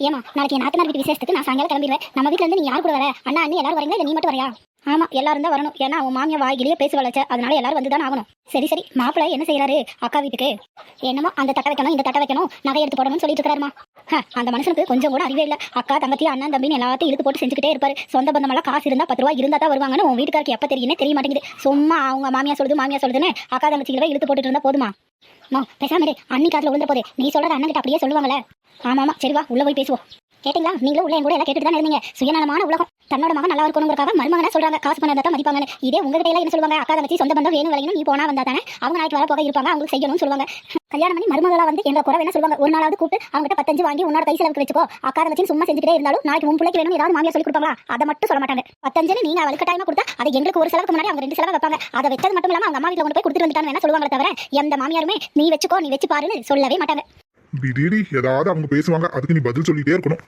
ஏமா நாளைக்கு என் நாத்தனார் வீட்டு விசேஷத்துக்கு நான் சாயங்காலம் கிளம்பிடுவேன். நம்ம வீட்டுல இருந்து நீ யார் கூட வர? அண்ணா அண்ணி எல்லாரும் வரீங்களா? இல்ல நீ மட்டும் வரையா? ஆமா எல்லாரும் தான் வரணும். ஏன்னா அவன் மாமியா வாய்கிலேயே பேசி வளர்ச்ச அதனால எல்லாரும் வந்து தான் ஆகணும். சரி சரி. மாப்பிள்ளை என்ன செய்யறாரு அக்கா வீட்டுக்கு. என்னமோ அந்த தட்டை வைக்கணும் இந்த தட்டை வைக்கணும் நகை எடுத்து போடணும்னு சொல்லிட்டு இருக்காருமா. அந்த மனுஷனுக்கு கொஞ்சம் கூட அறிவே இல்ல. அக்கா தங்கத்தி அண்ணன் தம்பின்னு எல்லாத்தையும் இழுத்து போட்டு செஞ்சுக்கிட்டே இருப்பாரு. சொந்த பந்தமெல்லாம் காசு இருந்தா பத்து ரூபா இருந்தா தான் வருவாங்கன்னு உன் வீட்டுக்காருக்கு எப்ப தெரியுன்னு தெரிய மாட்டேங்குது. சும்மா அவங்க மாமியா சொல்லுது மாமியா சொல்லுதுன்னு அக்கா தங்கச்சிகளை இழுத்து போட்டுட்டு இருந்தா போதுமா? மா பேசாம இரு. விழுந்த போது. நீ சொல்றது அண்ணன் கிட்ட அப்படியே சொல்லுவாங்களே ஆமா ஆமா சரி வா உள்ள போய் பேசுவோம். கேட்டீங்களா? நீங்களும் உள்ள என் கூட எல்லாம் கேட்டுட்டு தான் இருந்தீங்க? சுயநலமான உலகம். தன்னோட மகன் நல்லா இருக்கணுங்கிறக்காக மருமகனா சொல்றாங்க காசு பண்ண தான் மதிப்பாங்கன்னு. இதே உங்ககிட்ட எல்லாம் என்ன சொல்லுவாங்க? அக்கா தங்கச்சி சொந்த பந்தம் வேணும் விளையணும் நீ போனா வந்தா தானே? அவங்க நாளைக்கு வர போக இருப்பாங்க அவங்களுக்கு செய்யணும்னு சொல்லுவாங்க. கல்யாணம் பண்ணி மருமகளா வந்து எங்க குறை என்ன சொல்லுவாங்க. ஒரு நாளாவது கூப்பிட்டு அவங்ககிட்ட பத்தஞ்சு வாங்கி உன்னோட கை செலவுக்கு வச்சுக்கோ. அக்கா வச்சு சும்மா செஞ்சுக்கிட்டே இருந்தாலும் நாளைக்கு உன் பிள்ளைக்கு வேணும் ஏதாவது மாமியா சொல்லி கொடுப்பாங்களா? அதை மட்டும் சொல்ல மாட்டாங்க. பத்தஞ்சுன்னு நீங்க அவளுக்கு டைமா கொடுத்தா அதை எங்களுக்கு ஒரு செலவுக்கு முன்னாடி அவங்க ரெண்டு செலவு வைப்பாங்க. அதை வச்சது மட்டும் இல்லாம அவங்க அம்மா வீட்டுல கொண்டு போய் கொடுத்துட்டு வந்துட்டாங்க என்ன சொல்லுவாங்க தவிர எந்த மாமியாருமே நீ வச்சுக்கோ நீ வச்சு பாருன்னு சொல்லவே மாட்டாங்க. விடிடி ஏதாவது அவங்க பேசுவாங்க அதுக்கு நீ பதில் சொல்லிட்டே இருக்கணும்.